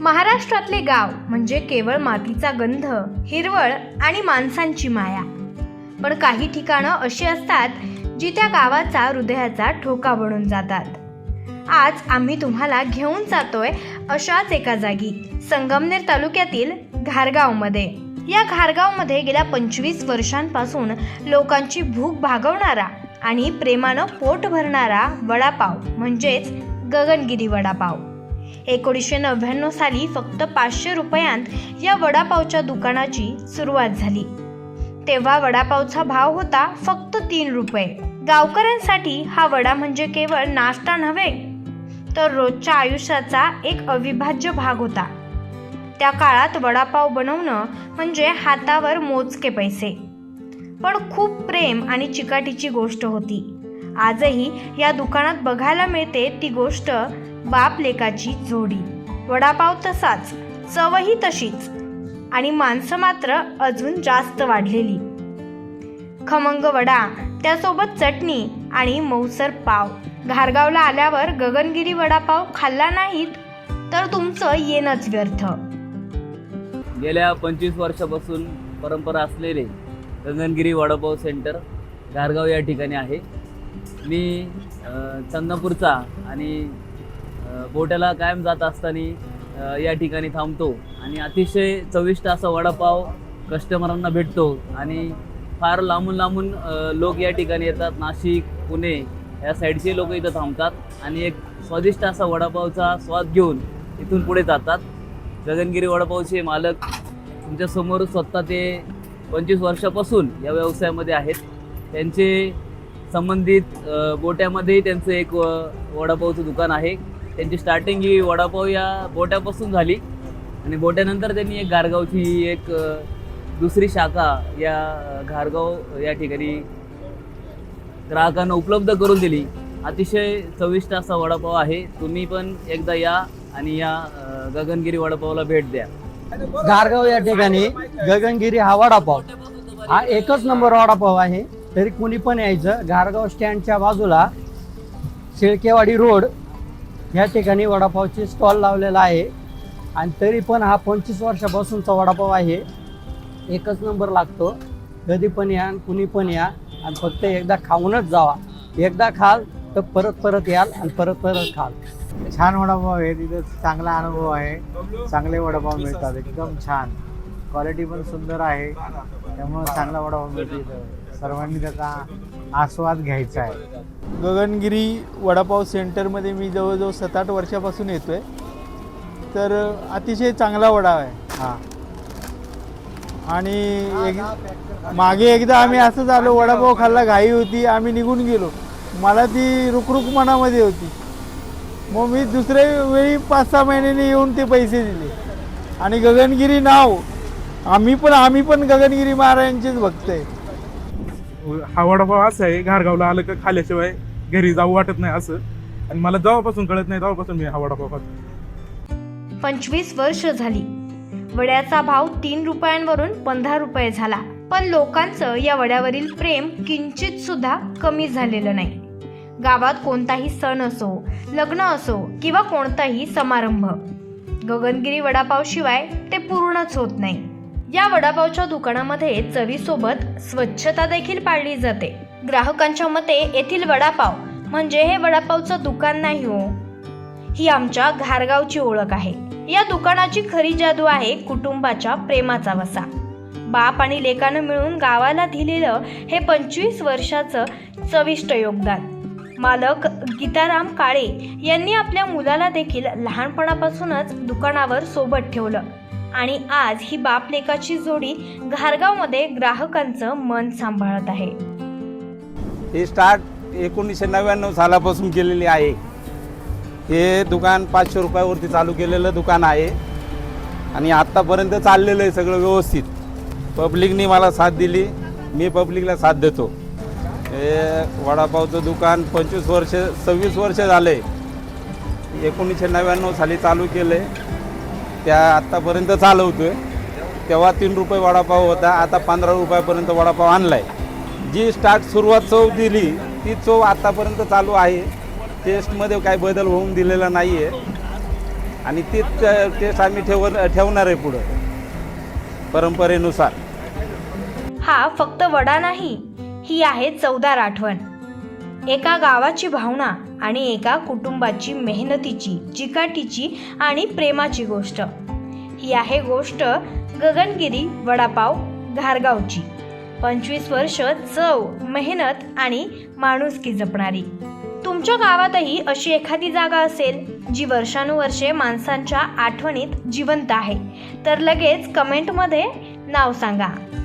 महाराष्ट्रातले गाव म्हणजे केवळ मातीचा गंध हिरवळ आणि माणसांची माया. पण काही ठिकाणं अशी असतात जी त्या गावाचा हृदयाचा ठोका बनून जातात. आज आम्ही तुम्हाला घेऊन जातोय अशाच एका जागी संगमनेर तालुक्यातील घारगावमध्ये. या घारगावमध्ये गेल्या पंचवीस वर्षांपासून लोकांची भूक भागवणारा आणि प्रेमानं पोट भरणारा वडापाव म्हणजेच गगनगिरी वडापाव. एकोणीसशे नव्याण्णव साली फक्त पाचशे रुपयांत या वडापावच्या दुकानाची सुरुवात झाली. तेव्हा वडापावचा भाव होता फक्त तीन रुपये. गावकऱ्यांसाठी हा वडा म्हणजे केवळ नाश्ता नव्हे तर रोजच्या आयुष्याचा एक अविभाज्य भाग होता. त्या काळात वडापाव बनवणं म्हणजे हातावर मोजके पैसे. पण खूप प्रेम आणि चिकाटीची गोष्ट होती. आजही या दुकानात बघायला मिळते ती गोष्ट बाप लेकाची जोडी. वडापाव तसाच चवही तशीच. आणि माणसं मात्र अजून जास्त वाढलेली. खमंग वडा त्यासोबत चटणी आणि मौसर पाव. घारगावला आल्यावर गगनगिरी वडापाव खाल्ला नाहीत तर तुमचं येणंच व्यर्थ. गेल्या पंचवीस वर्षापासून परंपरा असलेले गगनगिरी वडापाव सेंटर घारगाव या ठिकाणी आहे. मी अ, चंदापूरचा आणि अ, बोट्याला कायम जात असताना या ठिकाणी थांबतो. आणि अतिशय चविष्ट असा वडापाव कस्टमरांना भेटतो. आणि फार लांबून लांबून लोक या ठिकाणी येतात. नाशिक पुणे या साईडचे लोक इथं थांबतात. आणि एक स्वादिष्ट असा वडापावचा स्वाद घेऊन इथून पुढे जातात. गगनगिरी वडापावचे मालक तुमच्यासमोर स्वतः ते पंचवीस वर्षापासून या व्यवसायामध्ये आहेत. त्यांचे संबंधित अ, बोट्यामध्येही त्यांचं एक व- वडापावचं दुकान आहे. त्यांची स्टार्टिंग ही वडापाव या बोट्यापासून झाली. आणि बोट्यानंतर त्यांनी एक गारगावची एक दुसरी शाखा या घारगाव या ठिकाणी ग्राहकांना उपलब्ध करून दिली. अतिशय चविष्ट असा वडापाव आहे. तुम्ही पण एकदा या आणि या गगनगिरी वडापावला भेट द्या. गारगाव या ठिकाणी गगनगिरी हा वडापाव. हा एकच नंबर वडापाव आहे. तरी कुणी पण यायचं. गारगाव स्टँडच्या बाजूला शेळकेवाडी रोड या ठिकाणी वडापावची स्टॉल लावलेला आहे. आणि तरी पण हा पंचवीस वर्षापासूनचा वडापाव आहे. एकच नंबर लागतो. कधी पण या आणि कुणी पण या आणि फक्त एकदा खाऊनच जावा. एकदा खाल तर परत परत याल आणि परत परत खाल. छान वडापाव आहे. तिथं चांगला अनुभव आहे. चांगले वडापाव मिळतात. एकदम छान. क्वालिटी पण सुंदर आहे. त्यामुळं चांगला वडापाव मिळतो सर्वांनी त्याचा आस्वाद घ्यायचा आहे. गगनगिरी वडापाव सेंटरमध्ये मी जवळजवळ सात आठ वर्षापासून येतो आहे तर अतिशय चांगला वडा आहे. हा. आणि एक मागे एकदा आम्ही असंच आलो वडापाव खाल्ला घाई होती आम्ही निघून गेलो. मला ती रुकरुक मनामध्ये होती. मग मी दुसऱ्या वेळी पाच सहा महिन्याने येऊन ते पैसे दिले. आणि गगनगिरी नाव आम्ही पण आम्ही पण गगनगिरी महाराजांचेच भक्त आहे. हा वडापाव असा आहे घारगावला आलं का खाल्याशिवाय घरी जाऊ वाटत नाही असं. आणि मला जेव्हापासून कळत नाही तेव्हापासून मी हा वडापाव खातो. पंचवीस वर्ष झाली. वड्याचा भाव तीन रुपयांवरून पंधरा रुपये झाला. पण लोकांचं या वड्यावरील प्रेम किंचित सुद्धा कमी झालेलं नाही. गावात कोणताही सण असो लग्न असो किंवा कोणताही समारंभ गगनगिरी वडापाव शिवाय ते पूर्णच होत नाही. या वडापावच्या दुकानामध्ये चवीसोबत स्वच्छता देखील पाळली जाते. ग्राहकांच्या मते येथील वडापाव म्हणजे हे वडापावचं दुकान नाही हो. ही आमच्या घारगावची ओळख आहे. या दुकानाची खरी जादू आहे कुटुंबाच्या प्रेमाचा वसा. बाप आणि लेकानं मिळून गावाला दिलेलं हे पंचवीस वर्षाचं चविष्ट योगदान. मालक गीताराम काळे यांनी आपल्या मुलाला देखील लहानपणापासूनच दुकानावर सोबत ठेवलं. आणि आज ही बापलेकाची जोडी घारगावमध्ये ग्राहकांचं मन सांभाळत आहे. हे स्टार्ट एकोणीसशे नव्याण्णव सालापासून केलेली आहे. हे दुकान पाचशे रुपयावरती चालू केलेलं दुकान आहे. आणि आत्तापर्यंत चाललेलं आहे सगळं व्यवस्थित. पब्लिकनी मला साथ दिली. मी पब्लिकला साथ देतो. हे वडापावचं दुकान पंचवीस वर्ष सव्वीस वर्ष झाले एकोणीसशे नव्याण्णव साली चालू केलं आहे त्या आत्तापर्यंत चालवतो आहे तेव्हा तीन रुपये वडापाव होता आता पंधरा रुपयापर्यंत वडापाव आणला आहे जी स्टार्ट सुरुवात चव दिली ती चव आत्तापर्यंत चालू आहे. टेस्टमध्ये काही बदल होऊन दिलेला नाही आहे आणि तीच टेस्ट आम्ही ठेव ठेवणार आहे पुढं परंपरेनुसार. हा फक्त वडा नाही ही आहे चवदार आठवण. एका गावाची भावना. आणि एका कुटुंबाची मेहनतीची चिकाटीची आणि प्रेमाची गोष्ट. ही आहे गोष्ट गगनगिरी वडापाव घारगावची. पंचवीस वर्ष चव मेहनत आणि माणुसकी जपणारी. तुमच्या गावातही अशी एखादी जागा असेल जी वर्षानुवर्षे माणसांच्या आठवणीत जिवंत आहे? तर लगेच कमेंटमध्ये नाव सांगा.